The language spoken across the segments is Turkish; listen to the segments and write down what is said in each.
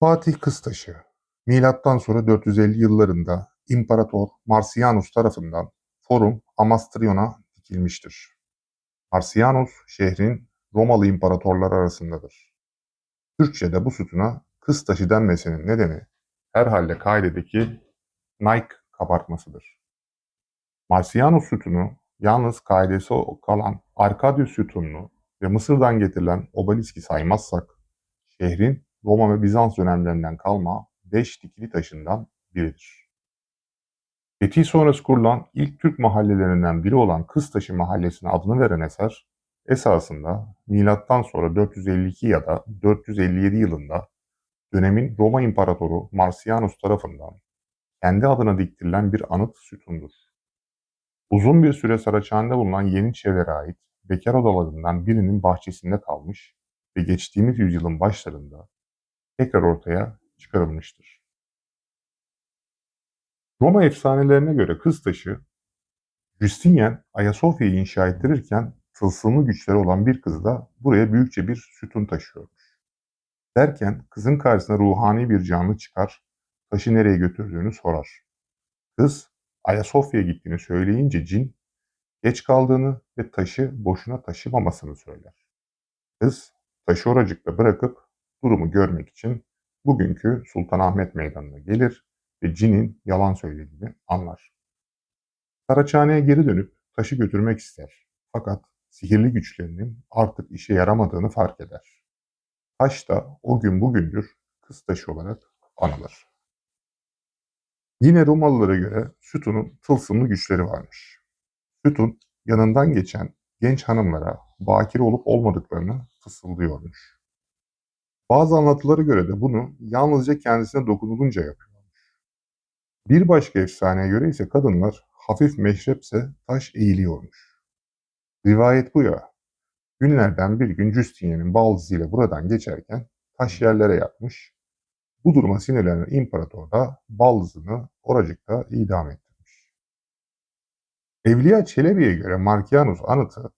Fatih Kıstaşı, milattan sonra 450 yıllarında İmparator Marcianus tarafından Forum Amastrion'a dikilmiştir. Marcianus şehrin Romalı imparatorları arasındadır. Türkçe'de bu sütuna Kıstaşı denmesinin nedeni herhalde kaidedeki Nike kabartmasıdır. Marcianus sütunu yalnız kaidesi kalan Arkadius sütununu ve Mısır'dan getirilen obeliski saymazsak şehrin Roma ve Bizans dönemlerinden kalma beş dikili taşından biridir. Fetih sonrası kurulan ilk Türk mahallelerinden biri olan Kıztaşı Mahallesi'ne adını veren eser, esasında milattan sonra 452 ya da 457 yılında dönemin Roma İmparatoru Marcianus tarafından kendi adına diktirilen bir anıt sütundur. Uzun bir süre Saraçhane'de bulunan Yeniçerilere ait bekar odalarından birinin bahçesinde kalmış ve geçtiğimiz yüzyılın başlarında tekrar ortaya çıkarılmıştır. Roma efsanelerine göre Kıztaşı, Justinian Ayasofya'yı inşa ettirirken tılsımlı güçleri olan bir kız da buraya büyükçe bir sütun taşıyormuş. Derken kızın karşısına ruhani bir canlı çıkar, taşı nereye götürdüğünü sorar. Kız Ayasofya'ya gittiğini söyleyince cin, geç kaldığını ve taşı boşuna taşımamasını söyler. Kız taşı oracıkta bırakıp durumu görmek için bugünkü Sultanahmet Meydanı'na gelir ve cinin yalan söylediğini anlar. Saraçhane'ye geri dönüp taşı götürmek ister. Fakat sihirli güçlerinin artık işe yaramadığını fark eder. Taş da o gün bugündür kız taşı olarak anılır. Yine Romalılara göre sütunun tılsımlı güçleri varmış. Sütun yanından geçen genç hanımlara bakire olup olmadıklarını fısıldıyormuş. Bazı anlatılara göre de bunu yalnızca kendisine dokunulunca yapıyormuş. Bir başka efsaneye göre ise kadınlar hafif meşrepse taş eğiliyormuş. Rivayet bu ya. Günlerden bir gün Justinian'ın baldızıyla buradan geçerken taş yerlere yatmış. Bu duruma sinirlenen imparator da baldızını oracıkta idam ettirmiş. Evliya Çelebi'ye göre Markianus anıtı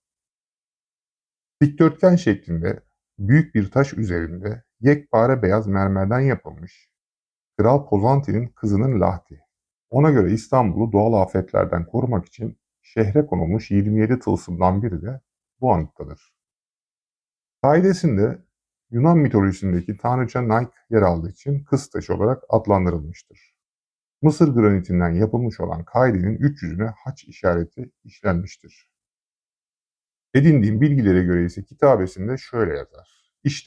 dikdörtgen şeklinde büyük bir taş üzerinde yekpare beyaz mermerden yapılmış Kral Pozanti'nin kızının lahti. Ona göre İstanbul'u doğal afetlerden korumak için şehre konulmuş 27 tılsımdan biri de bu anıttadır. Kaidesinde Yunan mitolojisindeki tanrıça Nike yer aldığı için kız taşı olarak adlandırılmıştır. Mısır granitinden yapılmış olan kaidenin üç yüzüne haç işareti işlenmiştir. Edindiğim bilgilere göre ise kitabesinde şöyle yazar.